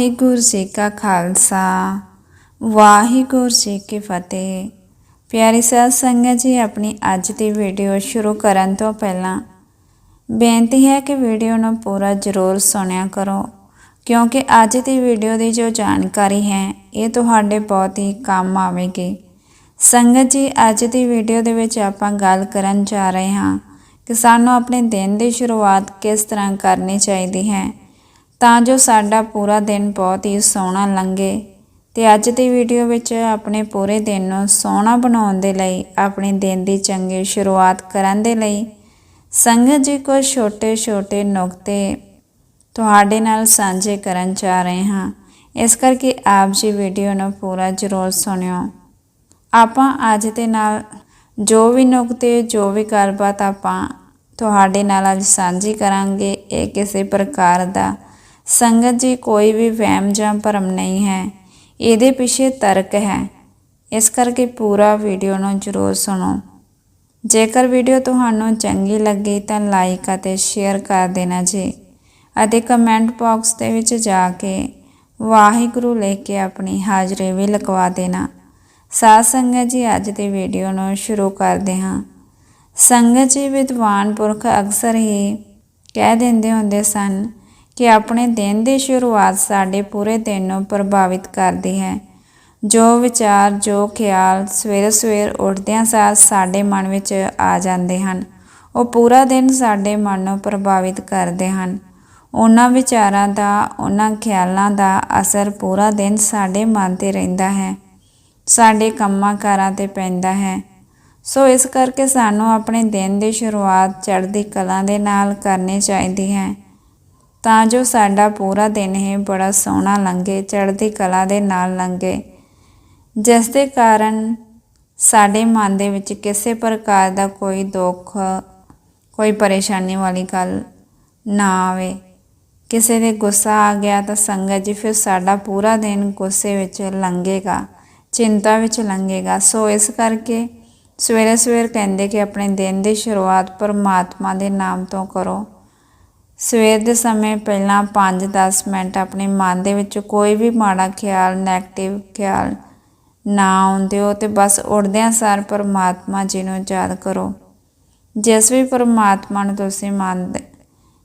ਵਾਹਿਗੁਰੂ ਜੀ ਕਾ ਖਾਲਸਾ, ਵਾਹਿਗੁਰੂ ਜੀ ਕੀ ਫਤਿਹ। ਪਿਆਰੀ ਸਾਧ ਸੰਗਤ ਜੀ, ਆਪਣੀ ਅੱਜ ਦੀ ਵੀਡੀਓ ਸ਼ੁਰੂ ਕਰਨ ਤੋਂ ਪਹਿਲਾਂ ਬੇਨਤੀ ਹੈ ਕਿ ਵੀਡੀਓ ਨੂੰ ਪੂਰਾ ਜ਼ਰੂਰ ਸੁਣਿਆ ਕਰੋ, ਕਿਉਂਕਿ ਅੱਜ ਦੀ ਵੀਡੀਓ ਦੀ ਜੋ ਜਾਣਕਾਰੀ ਹੈ, ਇਹ ਤੁਹਾਡੇ ਬਹੁਤ ਹੀ ਕੰਮ ਆਵੇਗੀ। ਸੰਗਤ ਜੀ, ਅੱਜ ਦੀ ਵੀਡੀਓ ਦੇ ਵਿੱਚ ਆਪਾਂ ਗੱਲ ਕਰਨ ਜਾ ਰਹੇ ਹਾਂ ਕਿ ਸਾਨੂੰ ਆਪਣੇ ਦਿਨ ਦੀ ਸ਼ੁਰੂਆਤ ਕਿਸ ਤਰ੍ਹਾਂ ਕਰਨੀ ਚਾਹੀਦੀ ਹੈ। ਤਾਂ ਜੋ ਸਾਡਾ ਪੂਰਾ ਦਿਨ ਬਹੁਤ ਹੀ ਸੋਹਣਾ ਲੰਘੇ ਤੇ ਅੱਜ ਦੀ ਵੀਡੀਓ ਵਿੱਚ ਆਪਣੇ ਪੂਰੇ ਦਿਨ ਨੂੰ ਸੋਹਣਾ ਬਣਾਉਣ ਦੇ ਲਈ, ਆਪਣੇ ਦਿਨ ਦੀ ਚੰਗੀ ਸ਼ੁਰੂਆਤ ਕਰਨ ਦੇ ਲਈ, ਸੰਗਤ ਜੀ ਕੁਝ ਛੋਟੇ-ਛੋਟੇ ਨੁਕਤੇ ਤੁਹਾਡੇ ਨਾਲ ਸਾਂਝੇ ਕਰਨ ਜਾ ਰਹੇ ਹਾਂ। ਇਸ ਕਰਕੇ ਆਪ ਜੀ ਵੀਡੀਓ ਨੂੰ ਪੂਰਾ ਜ਼ਰੂਰ ਸੁਣਿਓ। ਆਪਾਂ ਅੱਜ ਦੇ ਨਾਲ ਜੋ ਵੀ ਨੁਕਤੇ, ਜੋ ਵੀ ਗੱਲਬਾਤ ਆਪਾਂ ਤੁਹਾਡੇ ਨਾਲ ਅੱਜ ਸਾਂਝੀ ਕਰਾਂਗੇ, ਇਹ ਕਿਸੇ ਪ੍ਰਕਾਰ ਦਾ ਸੰਗਤ ਜੀ ਕੋਈ ਵੀ ਵਹਿਮ ਜਾਂ ਭਰਮ ਨਹੀਂ ਹੈ। ਇਹਦੇ ਪਿੱਛੇ ਤਰਕ ਹੈ। ਇਸ ਕਰਕੇ ਪੂਰਾ ਵੀਡੀਓ ਨੂੰ ਜ਼ਰੂਰ ਸੁਣੋ। ਜੇਕਰ ਵੀਡੀਓ ਤੁਹਾਨੂੰ ਚੰਗੀ ਲੱਗੀ ਤਾਂ ਲਾਈਕ ਅਤੇ ਸ਼ੇਅਰ ਕਰ ਦੇਣਾ ਜੀ। ਅਤੇ ਕਮੈਂਟ ਬਾਕਸ ਦੇ ਵਿੱਚ ਜਾ ਕੇ ਵਾਹਿਗੁਰੂ ਲੈ ਕੇ ਆਪਣੀ ਹਾਜ਼ਰੀ ਵੀ ਲਗਵਾ ਦੇਣਾ। ਸਾਧ ਸੰਗਤ ਜੀ, ਅੱਜ ਦੀ ਵੀਡੀਓ ਨੂੰ ਸ਼ੁਰੂ ਕਰਦੇ ਹਾਂ। ਸੰਗਤ ਜੀ, ਵਿਦਵਾਨ ਪੁਰਖ ਅਕਸਰ ਹੀ ਕਹਿ ਦਿੰਦੇ ਹੁੰਦੇ ਸਨ ਕਿ ਆਪਣੇ ਦਿਨ ਦੀ ਸ਼ੁਰੂਆਤ ਸਾਡੇ ਪੂਰੇ ਦਿਨ ਨੂੰ ਪ੍ਰਭਾਵਿਤ ਕਰਦੀ ਹੈ। ਜੋ ਵਿਚਾਰ, ਜੋ ਖਿਆਲ ਸਵੇਰ ਸਵੇਰ ਉੱਠਦਿਆਂ ਸਾਰ ਸਾਡੇ ਮਨ ਵਿੱਚ ਆ ਜਾਂਦੇ ਹਨ। ਉਹ ਪੂਰਾ ਦਿਨ ਸਾਡੇ ਮਨ ਨੂੰ ਪ੍ਰਭਾਵਿਤ ਕਰਦੇ ਹਨ। ਉਹਨਾਂ ਵਿਚਾਰਾਂ ਦਾ, ਉਹਨਾਂ ਖਿਆਲਾਂ ਦਾ ਅਸਰ ਪੂਰਾ ਦਿਨ ਸਾਡੇ ਮਨ ਤੇ ਰਹਿੰਦਾ ਹੈ। ਸਾਡੇ ਕੰਮਾਂ ਕਾਰਾਂ ਤੇ ਪੈਂਦਾ ਹੈ। ਸੋ ਇਸ ਕਰਕੇ ਸਾਨੂੰ ਆਪਣੇ ਦਿਨ ਦੀ ਸ਼ੁਰੂਆਤ ਚੜ੍ਹਦੀ ਕਲਾ ਦੇ ਨਾਲ ਕਰਨੀ ਚਾਹੀਦੀ ਹੈ। ਤਾਂ ਜੋ ਸਾਡਾ ਪੂਰਾ ਦਿਨ ਹੀ ਬੜਾ ਸੋਹਣਾ ਲੰਘੇ, ਚੜ੍ਹਦੀ ਕਲਾ ਦੇ ਨਾਲ ਲੰਘੇ। ਜਿਸ ਦੇ ਕਾਰਨ ਸਾਡੇ ਮਨ ਦੇ ਵਿੱਚ ਕਿਸੇ ਪ੍ਰਕਾਰ ਦਾ ਕੋਈ ਦੁੱਖ, ਕੋਈ ਪਰੇਸ਼ਾਨੀ ਵਾਲੀ ਗੱਲ ਨਾ ਆਵੇ। ਕਿਸੇ ਦੇ ਗੁੱਸਾ ਆ ਗਿਆ ਤਾਂ ਸੰਗਤ ਜੀ ਫਿਰ ਸਾਡਾ ਪੂਰਾ ਦਿਨ ਗੁੱਸੇ ਵਿੱਚ ਲੰਘੇਗਾ, ਚਿੰਤਾ ਵਿੱਚ ਲੰਘੇਗਾ। ਸੋ ਇਸ ਕਰਕੇ ਸਵੇਰੇ ਸਵੇਰ ਕਹਿੰਦੇ ਕਿ ਆਪਣੇ ਦਿਨ ਦੀ ਸ਼ੁਰੂਆਤ ਪਰਮਾਤਮਾ ਦੇ ਨਾਮ ਤੋਂ ਕਰੋ। ਸਵੇਰ ਦੇ ਸਮੇਂ ਪਹਿਲਾਂ 5-10 ਮਿੰਟ ਆਪਣੇ ਮਨ ਦੇ ਵਿੱਚ ਕੋਈ ਵੀ ਮਾੜਾ ਖਿਆਲ 네ਗੇਟਿਵ ਖਿਆਲ ਨਾ ਆਉਂਦੇ ਹੋ ਤੇ ਬਸ ਉੱਠਦਿਆਂ ਸਾਰ ਪਰਮਾਤਮਾ ਜੀ ਨੂੰ ਯਾਦ ਕਰੋ। ਜਿਸ ਵੀ ਪਰਮਾਤਮਾ ਨੂੰ ਤੁਸੀਂ ਮੰਨਦੇ,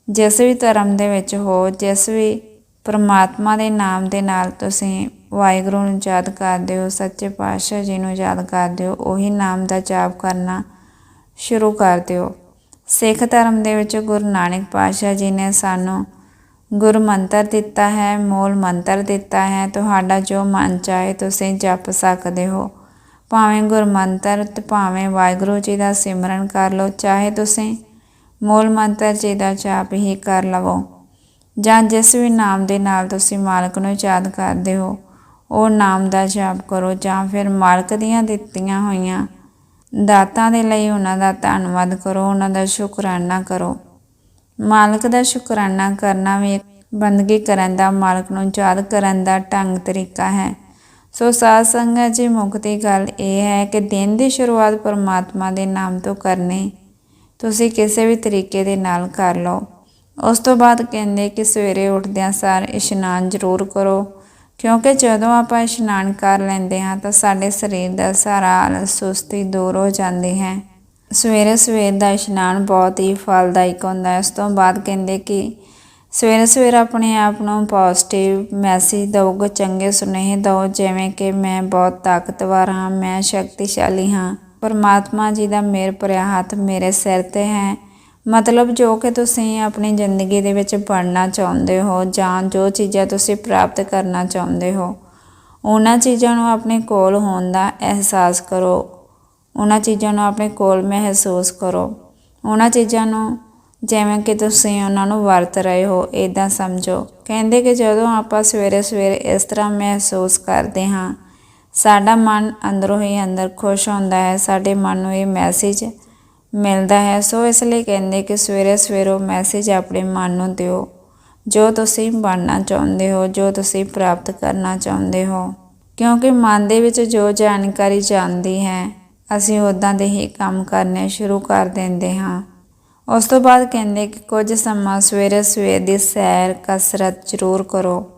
ਜਿਸ ਵੀ ਧਰਮ ਦੇ ਵਿੱਚ ਹੋ, ਜਿਸ ਵੀ ਪਰਮਾਤਮਾ ਦੇ ਨਾਮ ਦੇ ਨਾਲ ਤੁਸੀਂ ਵਾਹਿਗੁਰੂ ਨੂੰ ਯਾਦ ਕਰਦੇ ਹੋ, ਸੱਚੇ ਪਾਤਸ਼ਾਹ ਜੀ ਨੂੰ ਯਾਦ ਕਰਦੇ ਹੋ, ਉਹੀ ਨਾਮ ਦਾ ਜਾਪ ਕਰਨਾ ਸ਼ੁਰੂ ਕਰ ਦਿਓ। ਸਿੱਖ ਧਰਮ ਦੇ ਵਿੱਚ ਗੁਰੂ ਨਾਨਕ ਪਾਤਸ਼ਾਹ ਜੀ ਨੇ ਸਾਨੂੰ ਗੁਰ ਮੰਤਰ ਦਿੱਤਾ ਹੈ, ਮੂਲ ਮੰਤਰ ਦਿੱਤਾ ਹੈ, ਤੁਹਾਡਾ ਜੋ ਮਨ ਚਾਹੇ ਤੁਸੀਂ ਜਪ ਸਕਦੇ ਹੋ। ਭਾਵੇਂ ਗੁਰ ਮੰਤਰ ਤੇ ਭਾਵੇਂ ਵਾਹਿਗੁਰੂ ਜੀ ਦਾ ਸਿਮਰਨ ਕਰ ਲਓ, ਚਾਹੇ ਤੁਸੀਂ ਮੂਲ ਮੰਤਰ ਜੀ ਦਾ ਜਾਪ ਹੀ ਕਰ ਲਵੋ। ਜਾਂ ਜਿਸ ਵੀ ਨਾਮ ਦੇ ਨਾਲ ਤੁਸੀਂ ਮਾਲਕ ਨੂੰ ਯਾਦ ਕਰਦੇ ਹੋ, ਉਹ ਨਾਮ ਦਾ ਜਾਪ ਕਰੋ ਜਾਂ ਫਿਰ ਮਾਲਕ ਦੀਆਂ ਦਿੱਤੀਆਂ ਹੋਈਆਂ ਦਾਤਾਂ ਦੇ ਲਈ ਉਹਨਾਂ ਦਾ ਧੰਨਵਾਦ ਕਰੋ, ਉਹਨਾਂ ਦਾ ਸ਼ੁਕਰਾਨਾ ਕਰੋ। ਮਾਲਕ ਦਾ ਸ਼ੁਕਰਾਨਾ ਕਰਨਾ ਵੀ ਬੰਦਗੀ ਕਰਨ ਦਾ, ਮਾਲਕ ਨੂੰ ਯਾਦ ਕਰਨ ਦਾ ਢੰਗ ਤਰੀਕਾ ਹੈ। ਸੋ ਸਾਧ ਸੰਗਤ ਜੀ ਮੁਕਤੀ ਗੱਲ ਇਹ ਹੈ ਕਿ ਦਿਨ ਦੀ ਸ਼ੁਰੂਆਤ ਪਰਮਾਤਮਾ ਦੇ ਨਾਮ ਤੋਂ ਕਰਨੀ, ਤੁਸੀਂ ਕਿਸੇ ਵੀ ਤਰੀਕੇ ਦੇ ਨਾਲ ਕਰ ਲਓ। ਉਸ ਤੋਂ ਬਾਅਦ ਕਹਿੰਦੇ ਕਿ ਸਵੇਰੇ ਉੱਠਦਿਆਂ ਸਾਰ ਇਸ਼ਨਾਨ ਜ਼ਰੂਰ ਕਰੋ ਕਿਉਂਕਿ ਜਦੋਂ ਆਪਾਂ ਇਸ਼ਨਾਨ ਕਰ ਲੈਂਦੇ ਹਾਂ ਤਾਂ ਸਾਡੇ ਸਰੀਰ ਦਾ ਸਾਰਾ ਆਲਸ, ਸੁਸਤੀ ਦੂਰ ਹੋ ਜਾਂਦੀ ਹੈ। ਸਵੇਰੇ ਸਵੇਰ ਦਾ ਇਸ਼ਨਾਨ ਬਹੁਤ ਹੀ ਫਲਦਾਇਕ ਹੁੰਦਾ ਹੈ। ਉਸ ਤੋਂ ਬਾਅਦ ਕਹਿੰਦੇ ਕਿ ਸਵੇਰੇ ਸਵੇਰੇ ਆਪਣੇ ਆਪ ਨੂੰ ਪੋਜ਼ਿਟਿਵ ਮੈਸੇਜ ਦਿਓ ਚੰਗੇ ਸੁਨੇਹੇ ਦਿਓ ਜਿਵੇਂ ਕਿ ਮੈਂ ਬਹੁਤ ਤਾਕਤਵਰ ਹਾਂ, ਮੈਂ ਸ਼ਕਤੀਸ਼ਾਲੀ ਹਾਂ। ਪਰਮਾਤਮਾ ਜੀ ਦਾ ਮੇਰ ਭਰਿਆ ਹੱਥ ਮੇਰੇ ਸਿਰ ਤੇ ਹੈ। ਮਤਲਬ ਜੋ ਕਿ ਤੁਸੀਂ ਆਪਣੀ ਜ਼ਿੰਦਗੀ ਦੇ ਵਿੱਚ ਪੜਨਾ ਚਾਹੁੰਦੇ ਹੋ ਜਾਂ ਜੋ ਚੀਜ਼ਾਂ ਤੁਸੀਂ ਪ੍ਰਾਪਤ ਕਰਨਾ ਚਾਹੁੰਦੇ ਹੋ, ਉਹਨਾਂ ਚੀਜ਼ਾਂ ਨੂੰ ਆਪਣੇ ਕੋਲ ਹੋਣ ਦਾ ਅਹਿਸਾਸ ਕਰੋ। ਉਹਨਾਂ ਚੀਜ਼ਾਂ ਨੂੰ ਆਪਣੇ ਕੋਲ ਮਹਿਸੂਸ ਕਰੋ। ਉਹਨਾਂ ਚੀਜ਼ਾਂ ਨੂੰ ਜਿਵੇਂ ਕਿ ਤੁਸੀਂ ਉਹਨਾਂ ਨੂੰ ਵਰਤ ਰਹੇ ਹੋ ਇਦਾਂ ਸਮਝੋ। ਕਹਿੰਦੇ ਕਿ ਜਦੋਂ ਆਪਾਂ ਸਵੇਰੇ ਸਵੇਰੇ ਇਸ ਤਰ੍ਹਾਂ ਮਹਿਸੂਸ ਕਰਦੇ ਹਾਂ, ਸਾਡਾ ਮਨ ਅੰਦਰੋਂ ਹੀ ਅੰਦਰ ਖੁਸ਼ ਹੁੰਦਾ ਹੈ, ਸਾਡੇ ਮਨ ਨੂੰ ਇਹ ਮੈਸੇਜ ਮਿਲਦਾ ਹੈ, ਸੋ ਇਸ ਲਈ ਕਹਿੰਦੇ ਕਿ ਸਵੇਰੇ ਸਵੇਰੋ ਮੈਸੇਜ ਆਪਣੇ ਮਨ ਨੂੰ ਦਿਓ। ਜੋ ਤੁਸੀਂ ਬਣਨਾ ਚਾਹੁੰਦੇ ਹੋ, ਜੋ ਤੁਸੀਂ ਪ੍ਰਾਪਤ ਕਰਨਾ ਚਾਹੁੰਦੇ ਹੋ। ਕਿਉਂਕਿ ਮਨ ਦੇ ਵਿੱਚ ਜੋ ਜਾਣਕਾਰੀ ਜਾਂਦੀ ਹੈ, ਅਸੀਂ ਉਦਾਂ ਦੇ ਹੀ ਕੰਮ ਕਰਨੇ ਸ਼ੁਰੂ ਕਰ ਦਿੰਦੇ ਹਾਂ। ਉਸ ਤੋਂ ਬਾਅਦ ਕਹਿੰਦੇ ਕਿ ਕੁਝ ਸਮਾਂ ਸਵੇਰੇ ਸਵੇਰ ਦੀ ਸੈਰ ਕਸਰਤ ਜ਼ਰੂਰ ਕਰੋ।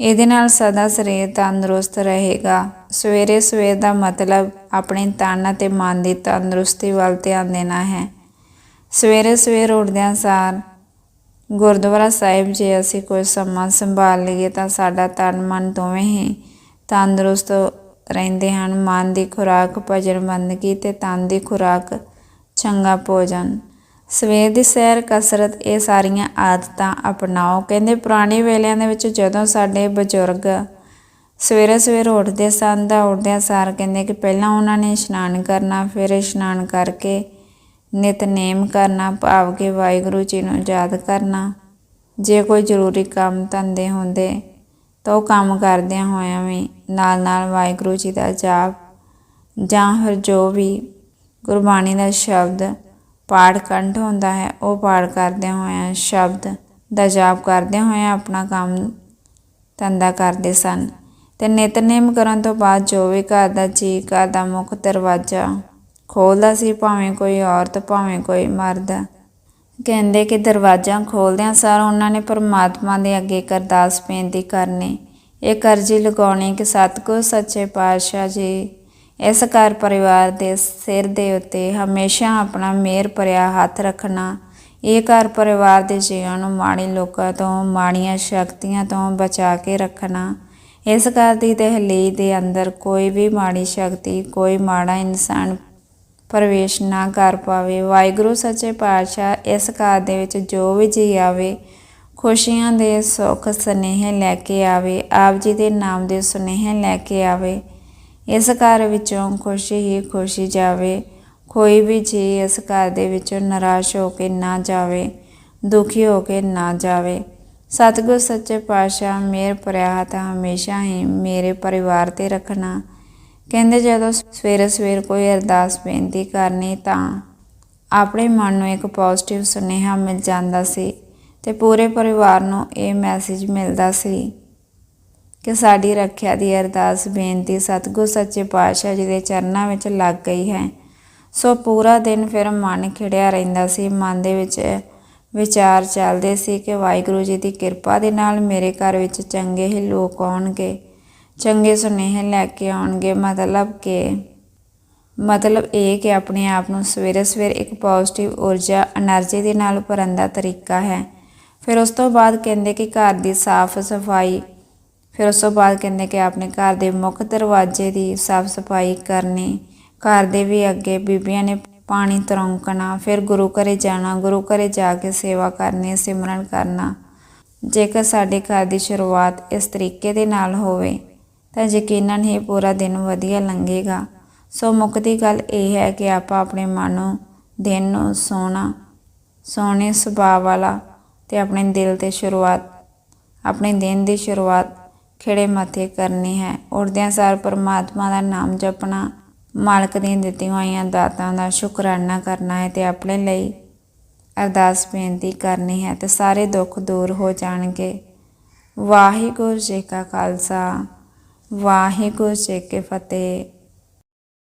ਇਹਦੇ ਨਾਲ ਸਦਾ ਸਰੀਰ ਤੰਦਰੁਸਤ ਰਹੇਗਾ। ਸਵੇਰੇ ਸਵੇਰ ਦਾ ਮਤਲਬ ਆਪਣੇ ਤਨ ਅਤੇ ਮਨ ਦੀ ਤੰਦਰੁਸਤੀ ਵੱਲ ਧਿਆਨ ਦੇਣਾ ਹੈ। ਸਵੇਰੇ ਸਵੇਰ ਉੱਠਦਿਆਂ ਸਾਰ ਗੁਰਦੁਆਰਾ ਸਾਹਿਬ ਜੇ ਅਸੀਂ ਕੋਈ ਸਮਾਂ ਸੰਭਾਲ ਲਈਏ ਤਾਂ ਸਾਡਾ ਤਨ ਮਨ ਦੋਵੇਂ ਹੀ ਤੰਦਰੁਸਤ ਰਹਿੰਦੇ ਹਨ। ਮਨ ਦੀ ਖੁਰਾਕ, ਭਜਨ, ਬੰਦਗੀ ਤੇ ਤਨ ਦੀ ਖੁਰਾਕ ਚੰਗਾ ਭੋਜਨ। ਸਵੇਰ ਦੀ ਸੈਰ ਕਸਰਤ, ਇਹ ਸਾਰੀਆਂ ਆਦਤਾਂ ਅਪਣਾਓ। ਕਹਿੰਦੇ ਪੁਰਾਣੇ ਵੇਲਿਆਂ ਦੇ ਵਿੱਚ ਜਦੋਂ ਸਾਡੇ ਬਜ਼ੁਰਗ ਸਵੇਰੇ ਸਵੇਰ ਉੱਠਦੇ ਸਨ ਤਾਂ ਉੱਠਦਿਆਂ ਸਾਰ ਕਹਿੰਦੇ ਕਿ ਪਹਿਲਾਂ ਉਹਨਾਂ ਨੇ ਇਸ਼ਨਾਨ ਕਰਨਾ, ਫਿਰ ਇਸ਼ਨਾਨ ਕਰਕੇ ਨਿਤਨੇਮ ਕਰਨਾ, ਭਾਵ ਕਿ ਵਾਹਿਗੁਰੂ ਜੀ ਨੂੰ ਯਾਦ ਕਰਨਾ। ਜੇ ਕੋਈ ਜ਼ਰੂਰੀ ਕੰਮ ਧੰਦੇ ਹੁੰਦੇ ਤਾਂ ਉਹ ਕੰਮ ਕਰਦਿਆਂ ਹੋਇਆਂ ਵੀ ਨਾਲ ਨਾਲ ਵਾਹਿਗੁਰੂ ਜੀ ਦਾ ਜਾਪ ਜਾਂ ਫਿਰ ਜੋ ਵੀ ਗੁਰਬਾਣੀ ਦਾ ਸ਼ਬਦ ਪਾਠ ਕੰਠ ਹੁੰਦਾ ਹੈ, ਉਹ ਪਾਠ ਕਰਦਿਆਂ ਹੋਇਆਂ ਸ਼ਬਦ ਦਾ ਜਾਪ ਕਰਦਿਆਂ ਹੋਇਆਂ ਆਪਣਾ ਕੰਮ ਧੰਦਾ ਕਰਦੇ ਸਨ। ਤੇ ਨਿਤਨੇਮ ਕਰਨ ਤੋਂ ਬਾਅਦ ਜੋ ਵੀ ਘਰ ਦਾ ਜੀ, ਘਰ ਦਾ ਮੁੱਖ ਦਰਵਾਜ਼ਾ ਖੋਲਦਾ ਸੀ, ਭਾਵੇਂ ਕੋਈ ਔਰਤ, ਭਾਵੇਂ ਕੋਈ ਮਰਦ, ਕਹਿੰਦੇ ਕਿ ਦਰਵਾਜ਼ਾ ਖੋਲਦਿਆਂ ਸਾਰ ਉਹਨਾਂ ਨੇ ਪਰਮਾਤਮਾ ਦੇ ਅੱਗੇ ਇੱਕ ਅਰਦਾਸ ਬੇਨਤੀ ਕਰਨੀ। ਇਹ ਕਰਜ਼ੀ ਲਗਾਉਣੀ ਕਿ ਸਤਿਗੁਰ, ਸੱਚੇ ਪਾਤਸ਼ਾਹ ਜੀ ਇਸ ਘਰ ਪਰਿਵਾਰ ਦੇ ਸਿਰ ਦੇ ਉੱਤੇ ਹਮੇਸ਼ਾ ਆਪਣਾ ਮਿਹਰ ਭਰਿਆ ਹੱਥ ਰੱਖਣਾ। ਇਹ ਘਰ ਪਰਿਵਾਰ ਦੇ ਜੀਵਾਂ ਨੂੰ ਮਾੜੀ ਲੋਕਾਂ ਤੋਂ, ਮਾੜੀਆਂ ਸ਼ਕਤੀਆਂ ਤੋਂ ਬਚਾ ਕੇ ਰੱਖਣਾ। ਇਸ ਘਰ ਦੀ ਦਹਲੀਜ਼ ਦੇ ਅੰਦਰ ਕੋਈ ਵੀ ਮਾੜੀ ਸ਼ਕਤੀ, ਕੋਈ ਮਾੜਾ ਇਨਸਾਨ ਪ੍ਰਵੇਸ਼ ਨਾ ਕਰ ਪਾਵੇ। ਵਾਹਿਗੁਰੂ, ਸੱਚੇ ਪਾਤਸ਼ਾਹ, ਇਸ ਘਰ ਦੇ ਵਿੱਚ ਜੋ ਵੀ ਜੀ ਆਵੇ, ਖੁਸ਼ੀਆਂ ਦੇ ਸੁੱਖ ਸੁਨੇਹੇ ਲੈ ਕੇ ਆਵੇ, ਆਪ ਜੀ ਦੇ ਨਾਮ ਦੇ ਸੁਨੇਹੇ ਲੈ ਕੇ ਆਵੇ। ਇਸ ਘਰ ਵਿੱਚੋਂ ਖੁਸ਼ੀ ਹੀ ਖੁਸ਼ੀ ਜਾਵੇ। ਕੋਈ ਵੀ ਜੀ ਇਸ ਘਰ ਦੇ ਵਿੱਚੋਂ ਨਿਰਾਸ਼ ਹੋ ਕੇ ਨਾ ਜਾਵੇ, ਦੁਖੀ ਹੋ ਕੇ ਨਾ ਜਾਵੇ। ਸਤਿਗੁਰ ਸੱਚੇ ਪਾਤਸ਼ਾਹ ਮੇਰ ਭਰਿਆ ਤਾਂ ਹਮੇਸ਼ਾ ਹੀ ਮੇਰੇ ਪਰਿਵਾਰ ਤੇ ਰੱਖਣਾ। ਕਹਿੰਦੇ ਜਦੋਂ ਸਵੇਰੇ ਸਵੇਰ ਕੋਈ ਅਰਦਾਸ ਬੇਨਤੀ ਕਰਨੀ ਤਾਂ ਆਪਣੇ ਮਨ ਨੂੰ ਇੱਕ ਪੋਜ਼ਿਟਿਵ ਸੁਨੇਹਾ ਮਿਲ ਜਾਂਦਾ ਸੀ ਤੇ ਪੂਰੇ ਪਰਿਵਾਰ ਨੂੰ ਇਹ ਮੈਸੇਜ ਮਿਲਦਾ ਸੀ। ਕਿ ਸਾਡੀ ਰੱਖਿਆ ਦੀ ਅਰਦਾਸ, ਬੇਨਤੀ ਸਤਗੁਰ ਸੱਚੇ ਪਾਤਸ਼ਾਹ ਜੀ ਦੇ ਚਰਨਾਂ ਵਿੱਚ ਲੱਗ ਗਈ ਹੈ। ਸੋ ਪੂਰਾ ਦਿਨ ਫਿਰ ਮਨ ਖਿੜਿਆ ਰਹਿੰਦਾ ਸੀ। ਮਨ ਦੇ ਵਿੱਚ ਵਿਚਾਰ ਚੱਲਦੇ ਸੀ ਕਿ ਵਾਹਿਗੁਰੂ ਜੀ ਦੀ ਕਿਰਪਾ ਦੇ ਨਾਲ ਮੇਰੇ ਘਰ ਵਿੱਚ ਚੰਗੇ ਹੀ ਲੋਕ ਆਉਣਗੇ, ਚੰਗੇ ਸੁਨੇਹੇ ਲੈ ਕੇ ਆਉਣਗੇ। ਮਤਲਬ ਕਿ, ਮਤਲਬ ਇਹ ਕਿ ਆਪਣੇ ਆਪ ਨੂੰ ਸਵੇਰੇ ਸਵੇਰ ਇੱਕ ਪੋਜ਼ਿਟਿਵ ਊਰਜਾ એનર્ਜੀ ਦੇ ਨਾਲ ਭਰਨ ਦਾ ਤਰੀਕਾ ਹੈ। ਫਿਰ ਉਸ ਤੋਂ ਬਾਅਦ ਕਹਿੰਦੇ ਕਿ ਘਰ ਦੀ ਸਾਫ਼ ਸਫ਼ਾਈ ਫਿਰ ਉਸ ਤੋਂ ਬਾਅਦ ਕਹਿੰਦੇ ਕਿ ਆਪਣੇ ਘਰ ਦੇ ਮੁੱਖ ਦਰਵਾਜ਼ੇ ਦੀ ਸਾਫ਼ ਸਫ਼ਾਈ ਕਰਨੀ, ਘਰ ਦੇ ਵੀ ਅੱਗੇ ਬੀਬੀਆਂ ਨੇ ਪਾਣੀ ਤਰੌਂਕਣਾ, ਫਿਰ ਗੁਰੂ ਘਰੇ ਜਾਣਾ, ਗੁਰੂ ਘਰੇ ਜਾ ਕੇ ਸੇਵਾ ਕਰਨੀ, ਸਿਮਰਨ ਕਰਨਾ। ਜੇਕਰ ਸਾਡੇ ਘਰ ਦੀ ਸ਼ੁਰੂਆਤ ਇਸ ਤਰੀਕੇ ਦੇ ਨਾਲ ਹੋਵੇ, ਤਾਂ ਯਕੀਨਨ ਹੀ ਪੂਰਾ ਦਿਨ ਵਧੀਆ ਲੰਘੇਗਾ। ਸੋ ਮੁੱਕਦੀ ਗੱਲ ਇਹ ਹੈ ਕਿ ਆਪਾਂ ਆਪਣੇ ਮਨ ਨੂੰ, ਦਿਨ ਨੂੰ ਸੋਹਣਾ, ਸੋਹਣੇ ਸੁਭਾਅ ਵਾਲਾ ਤੇ ਆਪਣੇ ਦਿਲ ਤੇ ਸ਼ੁਰੂਆਤ, ਆਪਣੇ ਦਿਨ ਦੀ ਸ਼ੁਰੂਆਤ ਖਿੜੇ ਮੱਥੇ ਕਰਨੀ ਹੈ। ਉੱਠਦਿਆਂ ਸਾਰ ਪਰਮਾਤਮਾ ਦਾ ਨਾਮ ਜਪਣਾ, ਮਾਲਕ ਦੀਆਂ ਦਿੱਤੀਆਂ ਹੋਈਆਂ ਦਾਤਾਂ ਦਾ ਸ਼ੁਕਰਾਨਾ ਕਰਨਾ ਹੈ ਤੇ ਆਪਣੇ ਲਈ ਅਰਦਾਸ ਬੇਨਤੀ ਕਰਨੀ ਹੈ ਤੇ ਸਾਰੇ ਦੁੱਖ ਦੂਰ ਹੋ ਜਾਣਗੇ। ਵਾਹਿਗੁਰੂ ਜੀ ਕਾ ਖਾਲਸਾ, ਵਾਹਿਗੁਰੂ ਜੀ ਕੀ ਫਤਿਹ।